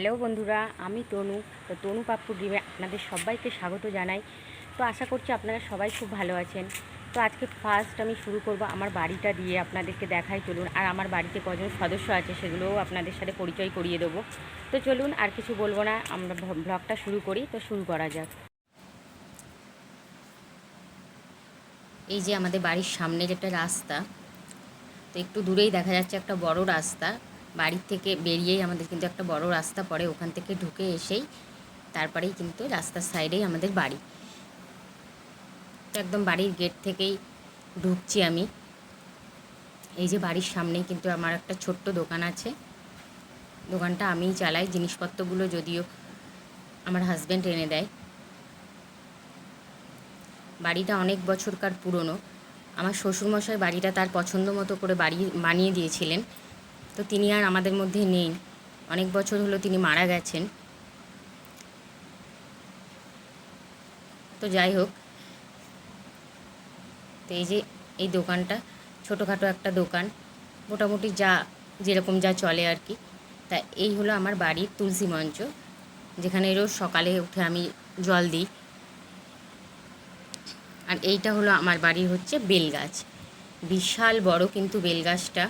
Hello বন্ধুরা, আমি তনু। তো তনু পাপ্পু ডিমে আপনাদের সবাইকে স্বাগত জানাই। তো আশা করছি আপনারা সবাই খুব ভালো আছেন। তো আজকে ফার্স্ট আমি শুরু করব আমার বাড়িটা দিয়ে আপনাদেরকে দেখাই। চলুন, আর আমার বাড়িতে কজন সদস্য আছে সেগুলোও আপনাদের সাথে পরিচয় করিয়ে দেবো। তো চলুন, আর কিছু বলব না, আমরা ব্লগটা শুরু করি। তো শুরু করা যাক। এই যে আমাদের বাড়ির সামনের একটা রাস্তা, তো একটু দূরেই দেখা যাচ্ছে একটা বড় রাস্তা। বাড়ির থেকে বেরিয়েই আমাদের কিন্তু একটা বড় রাস্তা পড়ে, ওখান থেকে ঢুকে এসেই তারপরেই কিন্তু রাস্তার সাইডেই আমাদের বাড়ি। তো একদম বাড়ির গেট থেকেই ঢুকছি আমি। এই যে বাড়ির সামনেই কিন্তু আমার একটা ছোট্ট দোকান আছে। দোকানটা আমিই চালাই, জিনিসপত্রগুলো যদিও আমার হাজব্যান্ড এনে দেয়। বাড়িটা অনেক বছরকার পুরনো। আমার শ্বশুরমশাই বাড়িটা তার পছন্দ মতো করে বাড়ি বানিয়ে দিয়েছিলেন। তো তিনি আর আমাদের মধ্যে নেই। অনেক বছর হলো তিনি মারা গেছেন। তো যাই হোক, তো এই যে এই দোকানটা, ছোটোখাটো একটা দোকান, মোটামুটি যা যেরকম যা চলে আর কি। তা এই হলো আমার বাড়ির তুলসী মঞ্চ, যেখানে রোজ সকালে উঠে আমি জল দিই। আর এইটা হলো আমার বাড়ির হচ্ছে বেল গাছ। বিশাল বড় কিন্তু বেল গাছটা।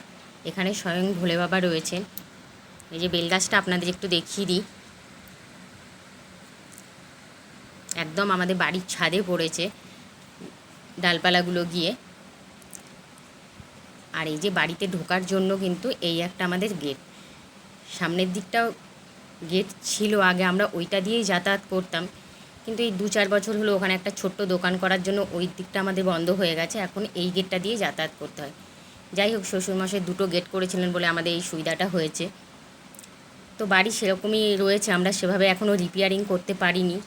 এখানে স্বয়ং ভোলে বাবা রয়েছেন এই যে বেল গাছটা আপনাদের একটু দেখিয়ে দিই। একদম আমাদের বাড়ির ছাদে পড়েছে ডালপালাগুলো গিয়ে। আর এই যে বাড়িতে ঢোকার জন্য কিন্তু এই একটা আমাদের গেট। সামনের দিকটাও গেট ছিল আগে, আমরা ওইটা দিয়েই যাতায়াত করতাম। কিন্তু এই দু চার বছর হলো ওখানে একটা ছোট্ট দোকান করার জন্য ওই দিকটা আমাদের বন্ধ হয়ে গেছে। এখন এই গেটটা দিয়ে যাতায়াত করতে হয়। যাই হোক, শ্বশুরমশাই দুটো গেট করেছিলেন বলে আমাদের এই সুবিধাটা হয়েছে। তো বাড়ি সেরকমই রয়েছে, আমরা সেভাবে এখনও রিপেয়ারিং করতে পারিনি।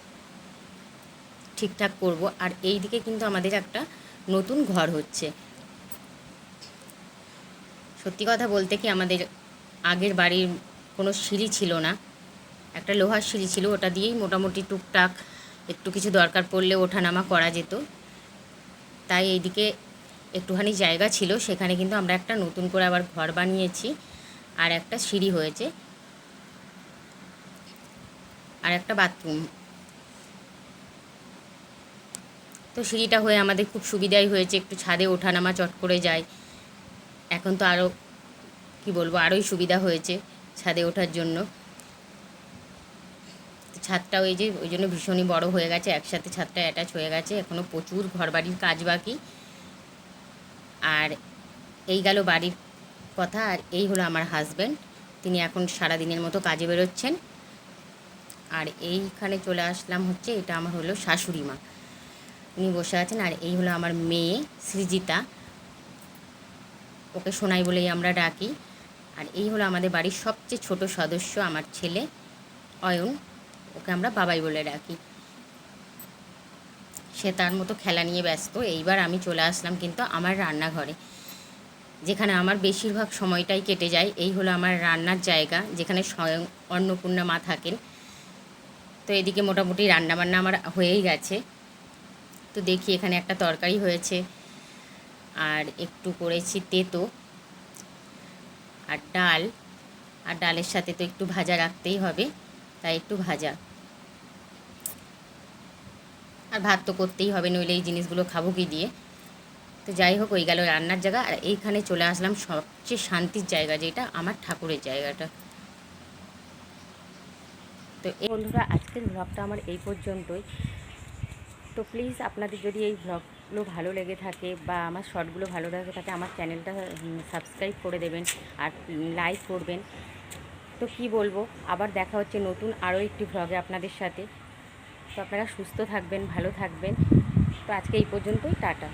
ঠিকঠাক করব। আর এই দিকে কিন্তু আমাদের একটা নতুন ঘর হচ্ছে। সত্যি কথা বলতে কি, আমাদের আগের বাড়ির কোনো সিঁড়ি ছিল না। একটা লোহার সিঁড়ি ছিল, ওটা দিয়েই মোটামুটি টুকটাক একটু কিছু দরকার পড়লে ওঠানামা করা যেত। তাই এইদিকে একটুখানি জায়গা ছিল, সেখানে কিন্তু আমরা একটা নতুন করে আবার ঘর বানিয়েছি, আর একটা সিঁড়ি হয়েছে, আর একটা বাথরুম। তো সিঁড়িটা হয়ে আমাদের খুব সুবিধাই হয়েছে, একটু ছাদে ওঠানামা চট করে যায় এখন তো আরও কি বলব, আরোই সুবিধা হয়েছে ছাদে ওঠার জন্য। ছাদটা ওই যে, ওই জন্য ভীষণই বড় হয়ে গেছে, একসাথে ছাদটা অ্যাটাচ হয়ে গেছে এখনও প্রচুর ঘরবাড়ির কাজ বাকি। আর এই গেল বাড়ির কথা, আর এই হলো আমার হাজব্যান্ড তিনি এখন সারা দিনের মতো কাজে বেরোচ্ছেন। আর এইখানে চলে আসলাম হচ্ছে, এটা আমার হলো শাশুড়ি মা। উনি বসে আছেন, আর এই হলো আমার মেয়ে, সৃজিতা। ওকে সোনাই বলেই আমরা ডাকি। আর এই হলো আমাদের বাড়ির সবচেয়ে ছোট সদস্য, আমার ছেলে, অয়ন। ওকে আমরা বাবাই বলে ডাকি। সে তার মতো খেলা নিয়ে ব্যস্ত। এইবার আমি চলে আসলাম কিন্তু আমার রান্নাঘরে। যেখানে আমার বেশিরভাগ সময়টাই কেটে যায়। এই হলো আমার রান্নার জায়গা, যেখানে স্বয়ং অন্নপূর্ণা মা থাকেন। তো এদিকে মোটামুটি রান্নাবান্না আমার হয়েই গেছে। তো দেখি এখানে একটা তরকারি হয়েছে। আর একটু করেছি তেতো আর ডাল। আর ডালের সাথে তো একটু ভাজা রাখতেই হবে, তাই একটু ভাজা। আর ভাত তো করতেই হবে, নইলে এই জিনিসগুলো খাব কি দিয়ে? তো যাই হোক, ওই গেল রান্নার জায়গা, আর এইখানে চলে আসলাম সবচেয়ে শান্তির জায়গা, যেটা আমার ঠাকুরের জায়গাটা। তো এই বন্ধুরা, আজকের ব্লগটা আমার এই পর্যন্তই। তো প্লিজ আপনাদের যদি এই ব্লগগুলো ভালো লেগে থাকে বা আমার শর্টগুলো ভালো লেগে থাকে, আমার চ্যানেলটা সাবস্ক্রাইব করে দেবেন আর লাইক করবেন। তো কি বলব, আবার দেখা হচ্ছে নতুন আরও একটি ব্লগে আপনাদের সাথে। তো আপনারা সুস্থ থাকবেন ভালো থাকবেন। তো আজকে এই পর্যন্তই টাটা।